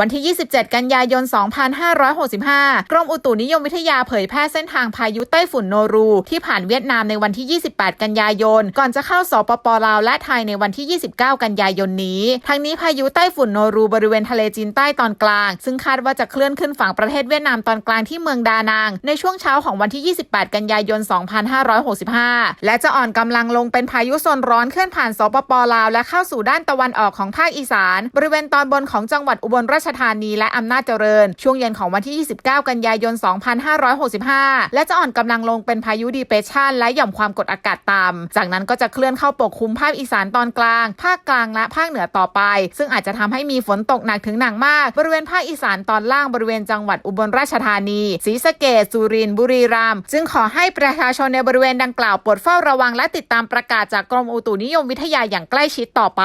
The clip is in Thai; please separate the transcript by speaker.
Speaker 1: วันที่ 27 กันยายน 2565 กรมอุตุนิยมวิทยาเผยแพร่เส้นทางพายุไต้ฝุ่นโนรู ที่ผ่านเวียดนามในวันที่ 28 กันยายน ก่อนจะเข้าสปปลาวและไทยในวันที่ 29 กันยายนนี้ ทั้งนี้พายุไต้ฝุ่นโนรูบริเวณทะเลจีนใต้ตอนกลาง ซึ่งคาดว่าจะเคลื่อนขึ้นฝั่งประเทศเวียดนามตอนกลางที่เมืองดานังในช่วงเช้าของวันที่ 28 กันยายน 2565 และจะอ่อนกำลังลงเป็นพายุโซนร้อนเคลื่อนผ่านสปปลาวและเข้าสู่ด้านตะวันออกของภาคอีสาน บริเวณตอนบนของจังหวัดอุบลราชชธานีและอำนาจเจริญ ช่วงเย็นของวันที่ 29 กันยายน 2565 และจะอ่อนกำลังลงเป็นพายุดีเปรสชันและหย่อมความกดอากาศต่ำจากนั้นก็จะเคลื่อนเข้าปกคลุมภาคอีสานตอนกลาง ภาคกลางและภาคเหนือต่อไป ซึ่งอาจจะทำให้มีฝนตกหนักถึงหนักมาก บริเวณภาคอีสานตอนล่างบริเวณจังหวัดอุบลราชธานีศรีสะเกษสุรินทร์บุรีรัมย์จึงขอให้ประชาชนในบริเวณดังกล่าวโปรดเฝ้าระวังและติดตามประกาศจากกรมอุตุนิยมวิทยาอย่างใกล้ชิดต่อไป